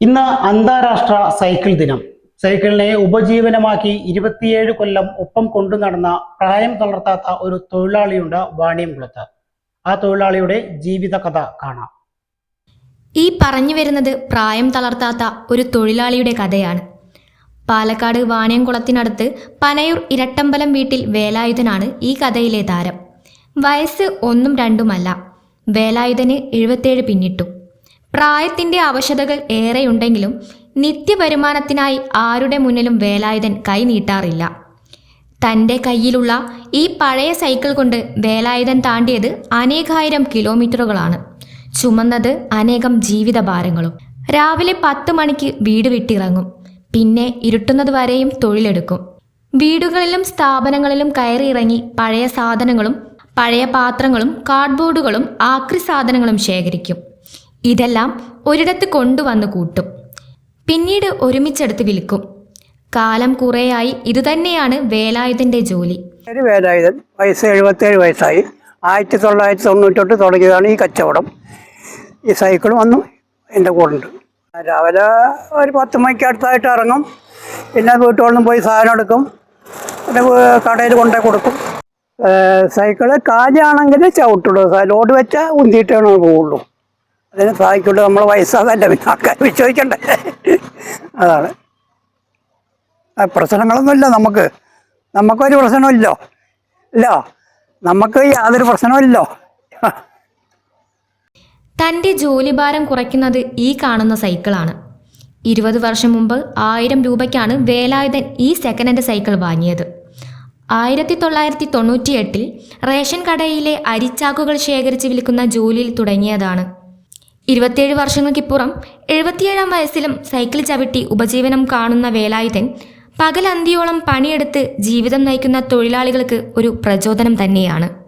ഇന്ന് അന്താരാഷ്ട്ര സൈക്കിൾ ദിനം. സൈക്കിളിനെ ഉപജീവനമാക്കി ഇരുപത്തിയേഴ് കൊല്ലം ഒപ്പം കൊണ്ടു നടന്ന പ്രായം തളർത്താത്ത ഒരു തൊഴിലാളിയുണ്ട് വാണിയംകുളത്ത് ആ തൊഴിലാളിയുടെ ജീവിത കഥ കാണാം. ഈ പറഞ്ഞു വരുന്നത് പ്രായം തളർത്താത്ത ഒരു തൊഴിലാളിയുടെ കഥയാണ്. പാലക്കാട് വാണിയംകുളത്തിനടുത്ത് പനയൂർ ഇരട്ടമ്പലം വീട്ടിൽ വേലായുധനാണ് ഈ കഥയിലെ താരം. വയസ്സ് ഒന്നും രണ്ടുമല്ല. വേലായുധന് എഴുപത്തേഴ് പിന്നിട്ടു. പ്രായത്തിന്റെ അവശതകൾ ഏറെയുണ്ടെങ്കിലും നിത്യവരുമാനത്തിനായി ആരുടെ മുന്നിലും വേലായുധൻ കൈ നീട്ടാറില്ല. തന്റെ കയ്യിലുള്ള ഈ പഴയ സൈക്കിൾ കൊണ്ട് വേലായുധൻ താണ്ടിയത് അനേകായിരം കിലോമീറ്ററുകളാണ്. ചുമന്നത് അനേകം ജീവിതഭാരങ്ങളും. രാവിലെ പത്ത് മണിക്ക് വീട് വിട്ടിറങ്ങും. പിന്നെ ഇരുട്ടുന്നത് വരെയും തൊഴിലെടുക്കും. വീടുകളിലും സ്ഥാപനങ്ങളിലും കയറിയിറങ്ങി പഴയ സാധനങ്ങളും പഴയ പാത്രങ്ങളും കാർഡ്ബോർഡുകളും ആക്രി സാധനങ്ങളും ശേഖരിക്കും. ഇതെല്ലാം ഒരിടത്ത് കൊണ്ടുവന്ന് കൂട്ടും. പിന്നീട് ഒരുമിച്ചെടുത്ത് വിൽക്കും. കാലം കുറേയായി ഇതുതന്നെയാണ് വേലായുധന്റെ ജോലി. ഒരു വേലായുധൻ. വയസ്സ് എഴുപത്തേഴ് വയസ്സായി. ആയിരത്തി തൊള്ളായിരത്തി തൊണ്ണൂറ്റെട്ട് തുടങ്ങിയതാണ് ഈ കച്ചവടം. ഈ സൈക്കിൾ വന്നു. എന്റെ ഉണ്ട് രാവിലെ ഒരു പത്ത് മണിക്ക് അടുത്തായിട്ട് ഇറങ്ങും. പിന്നെ വീട്ടുകളിലും പോയി സാധനം എടുക്കും. പിന്നെ കടയിൽ കൊണ്ടേ കൊടുക്കും. സൈക്കിൾ കാഞ്ഞാണെങ്കിൽ ചവിട്ടുള്ളൂ. ലോഡ് വെച്ചാൽ ഉന്തിയിട്ടാണ് പോവുള്ളൂ അതിന് സാധിക്കുള്ളൂ നമ്മൾ വയസ്സാകാന്റെ പിന്നെ ആൾക്കാർ വിശ്വസിക്കണ്ടേ. അതാണ്. പ്രശ്നങ്ങളൊന്നുമില്ല നമുക്ക്. നമുക്കൊരു പ്രശ്നമില്ലോ. ഇല്ല. നമുക്ക് യാതൊരു പ്രശ്നമില്ലോ. തന്റെ ജോലിഭാരം കുറയ്ക്കുന്നത് ഈ കാണുന്ന സൈക്കിളാണ്. ഇരുപത് വർഷം മുമ്പ് ആയിരം രൂപയ്ക്കാണ് വേലായുധൻ ഈ സെക്കൻഡ് ഹാൻഡ് സൈക്കിൾ വാങ്ങിയത്. ആയിരത്തി തൊള്ളായിരത്തി തൊണ്ണൂറ്റിയെട്ടിൽ റേഷൻ കടയിലെ അരിച്ചാക്കുകൾ ശേഖരിച്ച് വിൽക്കുന്ന ജോലിയിൽ തുടങ്ങിയതാണ്. ഇരുപത്തിയേഴ് വർഷങ്ങൾക്കിപ്പുറം എഴുപത്തിയേഴാം വയസ്സിലും സൈക്കിൾ ചവിട്ടി ഉപജീവനം കാണുന്ന വേലായുധൻ പകലന്തിയോളം പണിയെടുത്ത് ജീവിതം നയിക്കുന്ന തൊഴിലാളികൾക്ക് ഒരു പ്രചോദനം തന്നെയാണ്.